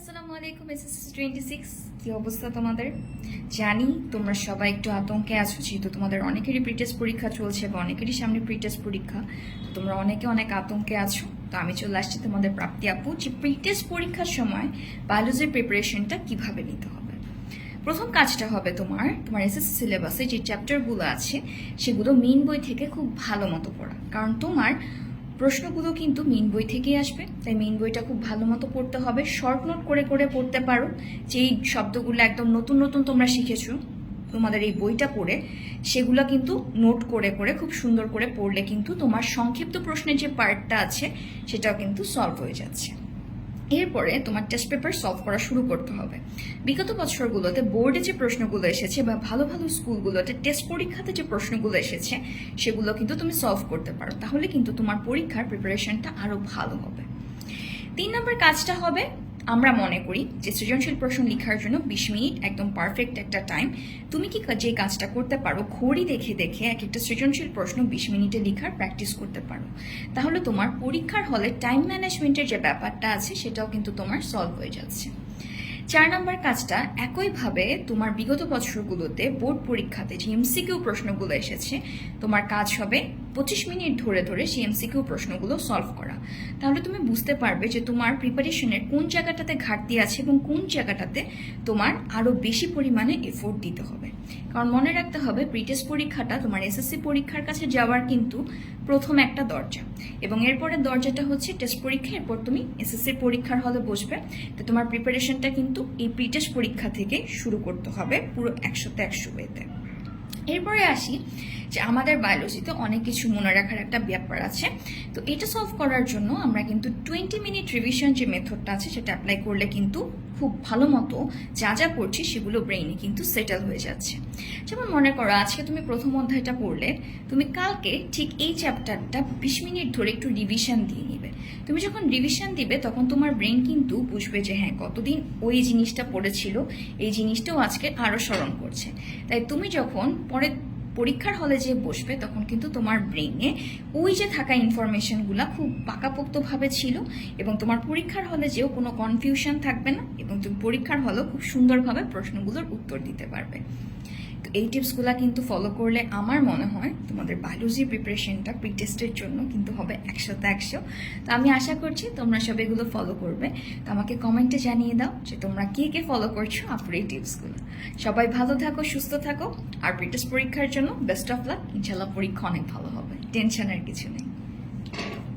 আসসালামু আলাইকুম SSC twenty six কি অবস্থা তোমাদের? জানি তোমরা সবাই একটু আতঙ্কে আছো, যেহেতু তোমাদের অনেকেরই প্রিটেস্ট পরীক্ষা চলছে বা অনেকেরই সামনে প্রিটেস্ট পরীক্ষা। তোমরা অনেকে অনেক আতঙ্কে আছো। তো আমি চলে আসছি তোমাদের প্রাপ্তি আপু, যে প্রিটেস্ট পরীক্ষার সময় বায়োলজির প্রিপারেশনটা কীভাবে নিতে হবে। প্রথম কাজটা হবে তোমার তোমার এসএসসি সিলেবাসে যে চ্যাপ্টারগুলো আছে, সেগুলো মেইন বই থেকে খুব ভালো মতো পড়া। কারণ তোমার প্রশ্নগুলো কিন্তু মেন বই থেকেই আসবে। তাই মেন বইটা খুব ভালো মতো পড়তে হবে। শর্ট নোট করে করে পড়তে পারো। যেই শব্দগুলো একদম নতুন নতুন তোমরা শিখেছো, তোমাদের এই বইটা পড়ে, সেগুলো কিন্তু নোট করে করে, খুব সুন্দর করে পড়লে কিন্তু তোমার সংক্ষিপ্ত প্রশ্নের যে পার্টটা আছে, সেটাও কিন্তু সলভ হয়ে যাচ্ছে। এরপরে তোমার টেস্ট পেপার সলভ করা শুরু করতে হবে। বিগত বছরগুলোতে বোর্ডে যে প্রশ্নগুলো এসেছে বা ভালো ভালো স্কুলগুলোতে টেস্ট পরীক্ষাতে যে প্রশ্নগুলো এসেছে, সেগুলো কিন্তু তুমি সলভ করতে পারো। তাহলে কিন্তু তোমার পরীক্ষার প্রিপারেশনটা আরও ভালো হবে। তিন নম্বর কাজটা হবে আমরা মনে করি যে সৃজনশীল প্রশ্ন লেখার জন্য বিশ মিনিট একদম পারফেক্ট একটা টাইম তুমি কি যে কাজটা করতে পারো, ঘড়ি দেখে দেখে এক একটা সৃজনশীল প্রশ্ন বিশ মিনিটে লেখার প্র্যাকটিস করতে পারো। তাহলে তোমার পরীক্ষার হলে টাইম ম্যানেজমেন্টের যে ব্যাপারটা আছে, সেটাও কিন্তু তোমার সলভ হয়ে যাচ্ছে। চার নম্বর কাজটা, একইভাবে তোমার বিগত বছরগুলোতে বোর্ড পরীক্ষাতে যে এমসিকিউ প্রশ্নগুলো এসেছে, তোমার কাজ হবে পঁচিশ মিনিট ধরে ধরে সেই এমসিকিউ প্রশ্নগুলো সলভ করা। তাহলে তুমি বুঝতে পারবে যে তোমার প্রিপারেশনের কোন জায়গাটাতে ঘাটতি আছে এবং কোন জায়গাটাতে তোমার আরও বেশি পরিমাণে এফোর্ট দিতে হবে। কারণ মনে রাখতে হবে প্রিটেস্ট পরীক্ষাটা তোমার এসএসসি পরীক্ষার কাছে যাওয়ার কিন্তু প্রথম একটা দরজা। এবং এরপরের দরজাটা হচ্ছে টেস্ট পরীক্ষা, এরপর তুমি এসএসসি পরীক্ষার হলে বসবে। তো তোমার প্রিপারেশনটা কিন্তু এই প্রিটেস্ট পরীক্ষা থেকে শুরু করতে হবে পুরো একশোতে একশো ওয়েতে এরপরে আসি যে আমাদের বায়োলজিতে অনেক কিছু মনে রাখার একটা ব্যাপার আছে। তো এটা সলভ করার জন্য আমরা কিন্তু টোয়েন্টি মিনিট রিভিশন যে মেথডটা আছে, সেটা অ্যাপ্লাই করলে কিন্তু খুব ভালো মতো যা যা পড়ছি সেগুলো ব্রেইনে কিন্তু সেটেল হয়ে যাচ্ছে। যেমন মনে করো, আজকে তুমি প্রথম অধ্যায়টা পড়লে, তুমি কালকে ঠিক এই চ্যাপ্টারটা বিশ মিনিট ধরে একটু রিভিশন দিয়ে নিবে। তুমি যখন রিভিশন দিবে, তখন তোমার ব্রেন কিন্তু বুঝবে যে হ্যাঁ কতদিন ওই জিনিসটা পড়েছিল, এই জিনিসটাও আজকে আরও স্মরণ করছে। তাই তুমি যখন পরে পরীক্ষার হলে যে বসবে তখন কিন্তু তোমার ব্রেনে ওই যে থাকা ইনফরমেশনগুলো খুব পাকাপোক্তভাবে ছিল এবং তোমার পরীক্ষার হলে যেও কোনো কনফিউশন থাকবে না এবং তুমি পরীক্ষার হলেও খুব সুন্দরভাবে প্রশ্নগুলোর উত্তর দিতে পারবে। এই টিপসগুলো কিন্তু ফলো করলে আমার মনে হয় তোমাদের বায়োলজি প্রিপারেশনটা প্রি টেস্টের জন্য কিন্তু হবে একশোতে একশো। তো আমি আশা করছি তোমরা সব এগুলো ফলো করবে। তো আমাকে কমেন্টে জানিয়ে দাও যে তোমরা কে কে ফলো করছ আপুর এই টিপসগুলো। সবাই ভালো থাকো, সুস্থ থাকো, আর প্রিটেস্ট পরীক্ষার জন্য বেস্ট অফ লাক ইনশাল্লাহ পরীক্ষা অনেক ভালো হবে টেনশনের কিছু নেই।